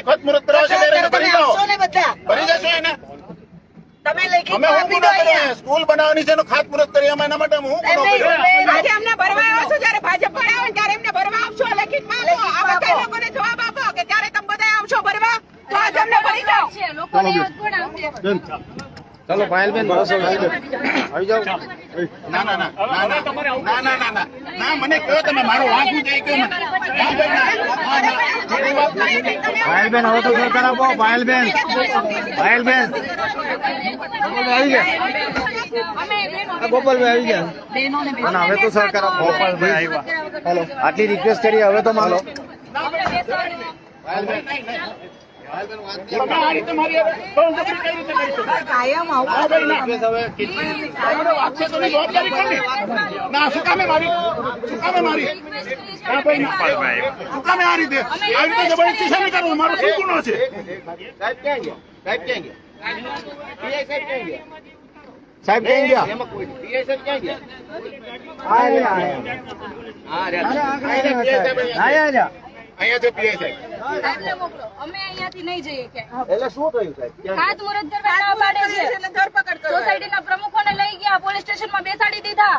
ભરી દો. ભરી જશો એને. તમે લેખિત અમે હું ગુનો કર્યો? સ્કૂલ બનાવવાની છે એનો ખાતમુહૂર્ત કરી. અમે એના માટે હું ગુનો કર્યો અમને ભરવા આવશો જ્યારે ભાજપ વાળા ને ત્યારે એમને ભરવા આવશો લેખિતમાં આપો. આ બધા લોકોને જવાબ આપો કે ત્યારે તમે બધા આવશો ભરવા તો આજે અમને ભરી જાઓ લોકોને યાદ આવશે? ચાલો પાયલબેન બસ આવી જાઓ. ના ના ના. ના ના. ના ના ના. મને કહો તમે મારો વાંક જાય કહો પાયલબેન હવે તો સરકાર આપો પાયલબેન પાયલબેન આવી ગયા? ગોપાલભાઈ આવી ગયા. અને હવે તો સરકાર આપો ગોપાલભાઈ આવ્યા. હેલો. આટલી રિક્વેસ્ટ કરી હવે તો માલો ના શું કામે મારી? શું કામે મારી? શું કામે આ રીતે આ રીતે જબરદસ્તી છે ને કરવું? મારો શું ગુનો છે? સાહેબ ક્યાં ગયા? સાહેબ ક્યાં ગયા? પીઆઈ સાહેબ ક્યાં ગયા? સાહેબ ક્યાં ગયા? પીઆઈ સાહેબ ક્યાં ગયા? આ રહ્યા આ રહ્યા. આયા જા અહીંયા તો પીએ સાહેબ. અમે અહીંયાથી નહીં જઈએ ક્યાંય. એટલે શું થયું સાહેબ? ક્યાં ખાતમુહૂર્ત કરવા પાડે છે. ધરપકડ સોસાયટીના પ્રમુખોને લઈ ગયા પોલીસ સ્ટેશનમાં બેસાડી દીધા.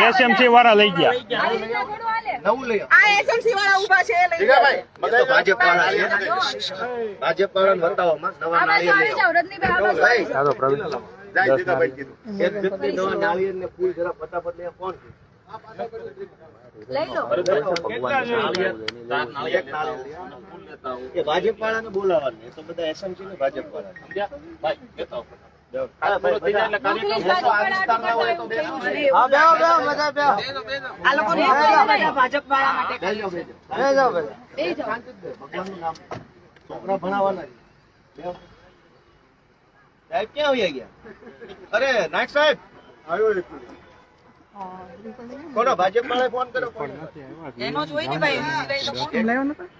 એસએમસી વાળા લઈ ગયા ભાજપ વાળા વતાવવામાં નવા નાળિયેર પ્રવીણ જાય જગાભાઈ કીધું એક વ્યક્તિ નવા નાળિયેર ને ફૂલ જરા ફટાફટ લઈ કોણ લઈ લો એ ભાજપ વાળાને બોલાવવાનું તો બધા એસએમસી ને ભાજપ વાળા ક્યાં આવી ગયા અરે નાયક સાહેબ ભાજપ વાળા ફોન કર્યો એનો જોઈ ને ભાઈ